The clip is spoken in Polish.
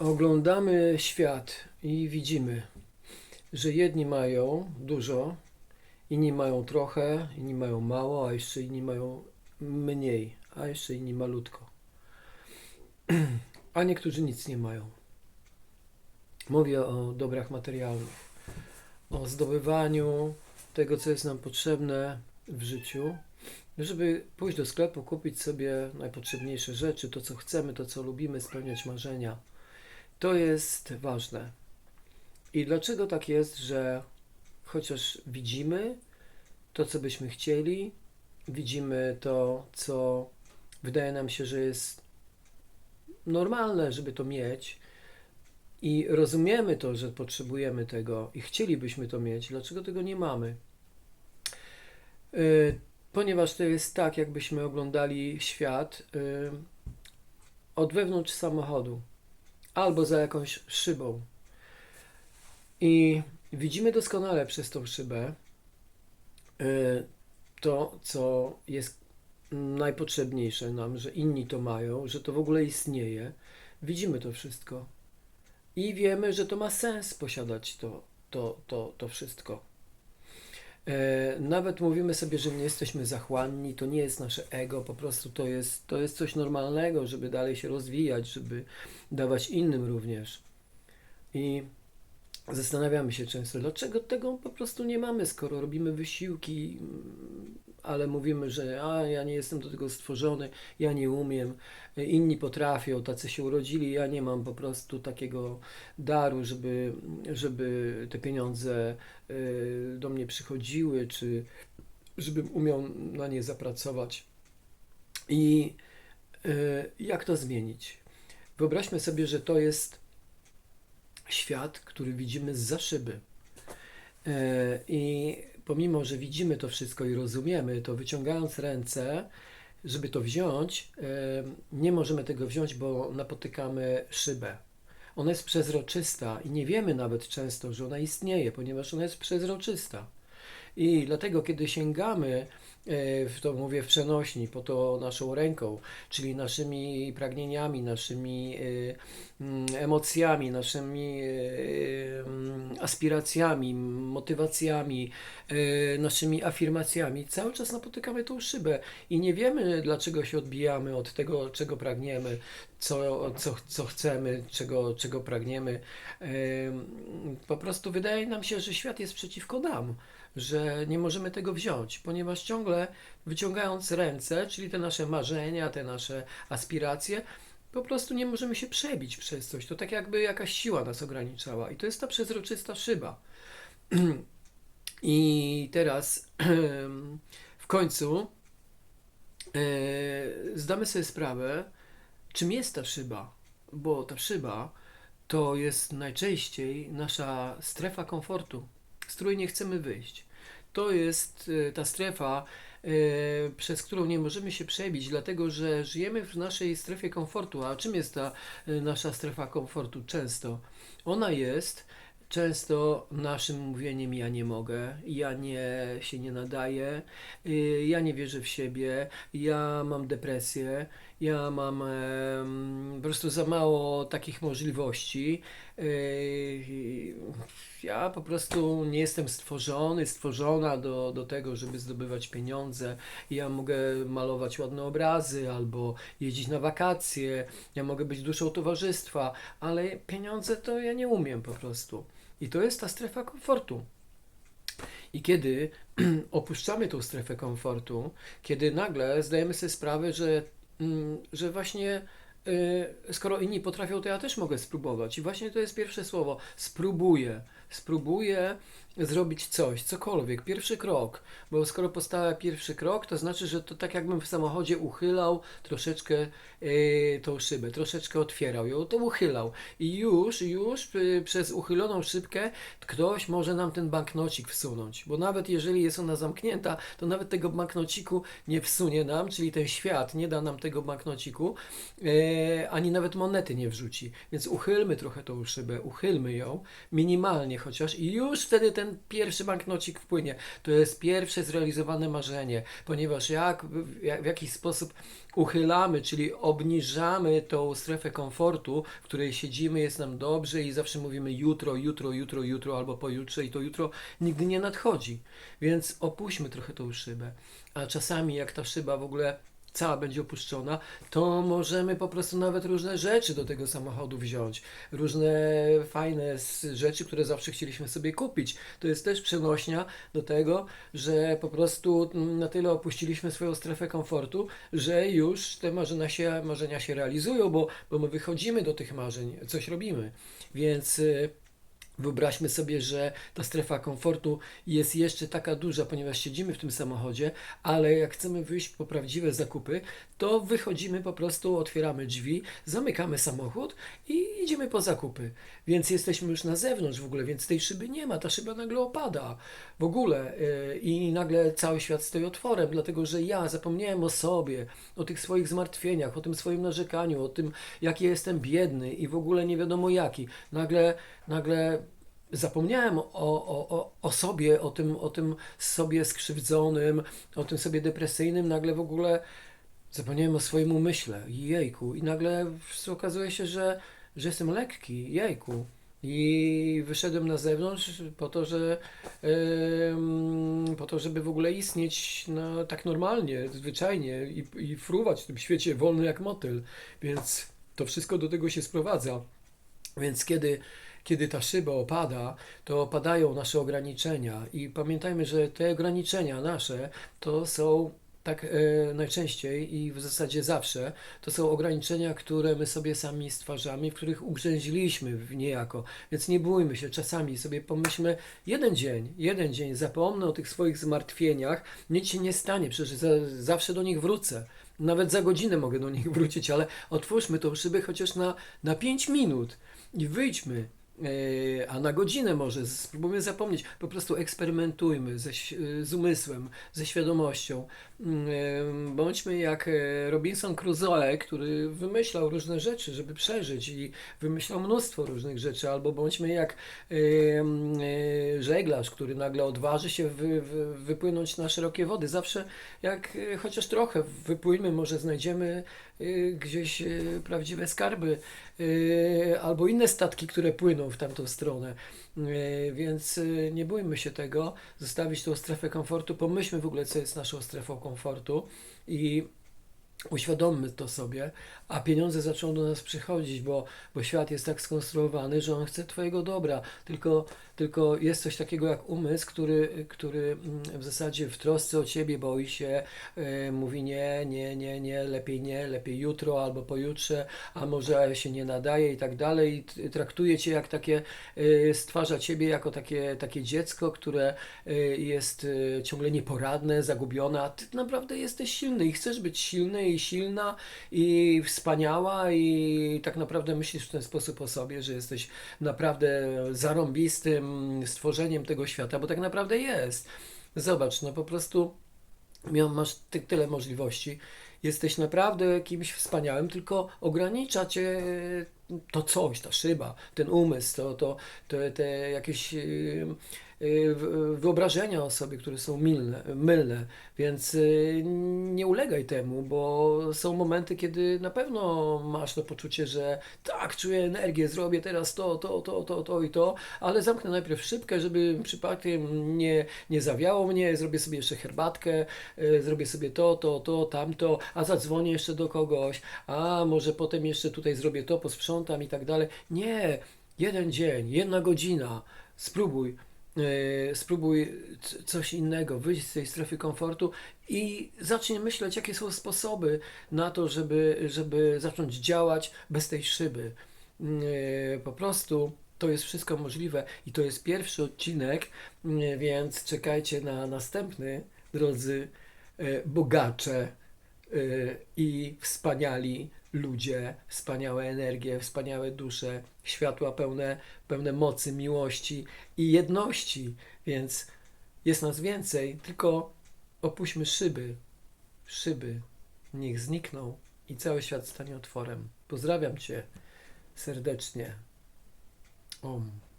Oglądamy świat i widzimy, że jedni mają dużo, inni mają trochę, inni mają mało, a jeszcze inni mają mniej, a jeszcze inni malutko. A niektórzy nic nie mają. Mówię o dobrach materialnych, o zdobywaniu tego, co jest nam potrzebne w życiu, żeby pójść do sklepu, kupić sobie najpotrzebniejsze rzeczy, to co chcemy, to co lubimy, spełniać marzenia. To jest ważne. I dlaczego tak jest, że chociaż widzimy to, co byśmy chcieli, widzimy to, co wydaje nam się, że jest normalne, żeby to mieć, i rozumiemy to, że potrzebujemy tego i chcielibyśmy to mieć, dlaczego tego nie mamy? Y, Ponieważ to jest tak, jakbyśmy oglądali świat y, od wewnątrz samochodu albo za jakąś szybą. I widzimy doskonale przez tą szybę y, to, co jest najpotrzebniejsze nam, że inni to mają, że to w ogóle istnieje. Widzimy to wszystko. I wiemy, że to ma sens posiadać to, to, to, to wszystko. E, Nawet mówimy sobie, że nie jesteśmy zachłanni, to nie jest nasze ego, po prostu to jest, to jest coś normalnego, żeby dalej się rozwijać, żeby dawać innym również. I zastanawiamy się często, dlaczego tego po prostu nie mamy, skoro robimy wysiłki, ale mówimy, że a, ja nie jestem do tego stworzony, ja nie umiem, inni potrafią, tacy się urodzili, ja nie mam po prostu takiego daru, żeby, żeby te pieniądze y, do mnie przychodziły, czy żebym umiał na nie zapracować. I y, jak to zmienić? Wyobraźmy sobie, że to jest świat, który widzimy z za szyby. Y, I pomimo, że widzimy to wszystko i rozumiemy, to wyciągając ręce, żeby to wziąć, y, nie możemy tego wziąć, bo napotykamy szybę. Ona jest przezroczysta i nie wiemy nawet często, że ona istnieje, ponieważ ona jest przezroczysta. I dlatego, kiedy sięgamy, e, to mówię w przenośni, po to naszą ręką, czyli naszymi pragnieniami, naszymi e, mm, emocjami, naszymi e, mm, aspiracjami, motywacjami, e, naszymi afirmacjami, cały czas napotykamy tą szybę i nie wiemy, dlaczego się odbijamy od tego, czego pragniemy, co, co, co chcemy, czego, czego pragniemy. Em, Po prostu wydaje nam się, że świat jest przeciwko nam, że nie możemy tego wziąć, ponieważ ciągle wyciągając ręce, czyli te nasze marzenia, te nasze aspiracje, po prostu nie możemy się przebić przez coś. To tak jakby jakaś siła nas ograniczała. I to jest ta przezroczysta szyba. I teraz w końcu e, zdamy sobie sprawę, czym jest ta szyba, bo ta szyba to jest najczęściej nasza strefa komfortu, z której nie chcemy wyjść. To jest e, ta strefa, e, przez którą nie możemy się przebić, dlatego że żyjemy w naszej strefie komfortu. A czym jest ta e, nasza strefa komfortu? Często ona jest często naszym mówieniem ja nie mogę, ja nie się nie nadaję, ja nie wierzę w siebie, ja mam depresję, ja mam em, po prostu za mało takich możliwości. Y, Ja po prostu nie jestem stworzony, stworzona do, do tego, żeby zdobywać pieniądze. Ja mogę malować ładne obrazy albo jeździć na wakacje, ja mogę być duszą towarzystwa, ale pieniądze to ja nie umiem po prostu. I to jest ta strefa komfortu. I kiedy opuszczamy tą strefę komfortu, kiedy nagle zdajemy sobie sprawę, że, mm, że właśnie skoro inni potrafią, to ja też mogę spróbować. I właśnie to jest pierwsze słowo. Spróbuję. Spróbuję zrobić coś, cokolwiek, pierwszy krok. Bo skoro postawia pierwszy krok, to znaczy, że to tak jakbym w samochodzie uchylał troszeczkę y, tą szybę, troszeczkę otwierał ją, to uchylał. I już, już y, przez uchyloną szybkę ktoś może nam ten banknocik wsunąć. Bo nawet jeżeli jest ona zamknięta, to nawet tego banknociku nie wsunie nam, czyli ten świat nie da nam tego banknociku. Y, e, ani nawet monety nie wrzuci. Więc uchylmy trochę tą szybę, uchylmy ją minimalnie chociaż i już wtedy ten pierwszy banknocik wpłynie. To jest pierwsze zrealizowane marzenie, ponieważ jak, jak w jakiś sposób uchylamy, czyli obniżamy tą strefę komfortu, w której siedzimy, jest nam dobrze i zawsze mówimy jutro, jutro, jutro, jutro albo pojutrze i to jutro nigdy nie nadchodzi. Więc opuśćmy trochę tą szybę. A czasami jak ta szyba w ogóle cała będzie opuszczona, to możemy po prostu nawet różne rzeczy do tego samochodu wziąć. Różne fajne rzeczy, które zawsze chcieliśmy sobie kupić. To jest też przenośnia do tego, że po prostu mm, na tyle opuściliśmy swoją strefę komfortu, że już te marzenia się, marzenia się realizują, bo, bo my wychodzimy do tych marzeń, coś robimy. Więc y, Wyobraźmy sobie, że ta strefa komfortu jest jeszcze taka duża, ponieważ siedzimy w tym samochodzie, ale jak chcemy wyjść po prawdziwe zakupy, to wychodzimy po prostu, otwieramy drzwi, zamykamy samochód i idziemy po zakupy. Więc jesteśmy już na zewnątrz w ogóle, więc tej szyby nie ma, ta szyba nagle opada w ogóle yy, i nagle cały świat stoi otworem, dlatego że ja zapomniałem o sobie, o tych swoich zmartwieniach, o tym swoim narzekaniu, o tym, jaki jestem biedny i w ogóle nie wiadomo jaki. Nagle, nagle zapomniałem o, o, o, sobie, o tym, o tym sobie skrzywdzonym, o tym sobie depresyjnym, nagle w ogóle zapomniałem o swoim umyśle, jejku, i nagle okazuje się, że, że jestem lekki, jejku. I wyszedłem na zewnątrz po to, że em, po to, żeby w ogóle istnieć no, tak normalnie, zwyczajnie i, i fruwać w tym świecie wolny jak motyl. Więc to wszystko do tego się sprowadza. Więc kiedy, kiedy ta szyba opada, to opadają nasze ograniczenia. I pamiętajmy, że te ograniczenia nasze to są tak e, najczęściej i w zasadzie zawsze to są ograniczenia, które my sobie sami stwarzamy, w których ugrzęźliśmy niejako. Więc nie bójmy się, czasami sobie pomyślmy jeden dzień, jeden dzień, zapomnę o tych swoich zmartwieniach, nic się nie stanie, przecież za, zawsze do nich wrócę. Nawet za godzinę mogę do nich wrócić, ale otwórzmy tą szybę chociaż na, na 5 minut i wyjdźmy. E, A na godzinę może spróbujmy zapomnieć, po prostu eksperymentujmy ze, ś- z umysłem, ze świadomością. Mm, e, Bądźmy jak e, Robinson Crusoe, który wymyślał różne rzeczy, żeby przeżyć i wymyślał mnóstwo różnych rzeczy, albo bądźmy jak e, mm, e, żeglarz, który nagle odważy się wy, wy, wypłynąć na szerokie wody. Zawsze jak e, chociaż trochę wypłyńmy, może znajdziemy e, gdzieś e, prawdziwe skarby e, albo inne statki, które płyną w tamtą stronę. E, Więc e, nie bójmy się tego, zostawić tą strefę komfortu. Pomyślmy w ogóle, co jest naszą strefą komfortu i uświadommy to sobie, a pieniądze zaczną do nas przychodzić, bo, bo świat jest tak skonstruowany, że on chce Twojego dobra. Tylko, tylko jest coś takiego jak umysł, który, który mm, w zasadzie w trosce o Ciebie boi się, e, mówi nie, nie, nie, nie, lepiej nie, lepiej jutro albo pojutrze, a może się nie nadaje i tak dalej. I traktuje Cię jak takie, e, stwarza Ciebie jako takie, takie dziecko, które e, jest e, ciągle nieporadne, zagubione, a Ty naprawdę jesteś silny i chcesz być silny i silna i wspaniała i tak naprawdę myślisz w ten sposób o sobie, że jesteś naprawdę zarąbistym stworzeniem tego świata, bo tak naprawdę jest. Zobacz, no po prostu masz ty, tyle możliwości. Jesteś naprawdę kimś wspaniałym, tylko ogranicza cię to coś, ta szyba, ten umysł, to, to, to te jakieś yy, wyobrażenia o sobie, które są mylne, mylne. Więc yy, nie ulegaj temu, bo są momenty, kiedy na pewno masz to poczucie, że tak, czuję energię, zrobię teraz to, to, to, to, to i to, ale zamknę najpierw szybkę, żeby przypadkiem nie, nie zawiało mnie, zrobię sobie jeszcze herbatkę, y, zrobię sobie to, to, to, tamto, a zadzwonię jeszcze do kogoś, a może potem jeszcze tutaj zrobię to, posprzątam i tak dalej. Nie, jeden dzień, jedna godzina, spróbuj. Y, Spróbuj coś innego, wyjść z tej strefy komfortu i zacznij myśleć, jakie są sposoby na to, żeby, żeby zacząć działać bez tej szyby. Yy, Po prostu to jest wszystko możliwe i to jest pierwszy odcinek, yy, więc czekajcie na następny, drodzy bogacze i wspaniali ludzie, wspaniałe energie, wspaniałe dusze, światła pełne, pełne mocy, miłości i jedności. Więc jest nas więcej, tylko opuśćmy szyby, szyby, niech znikną i cały świat stanie otworem. Pozdrawiam Cię serdecznie. Om.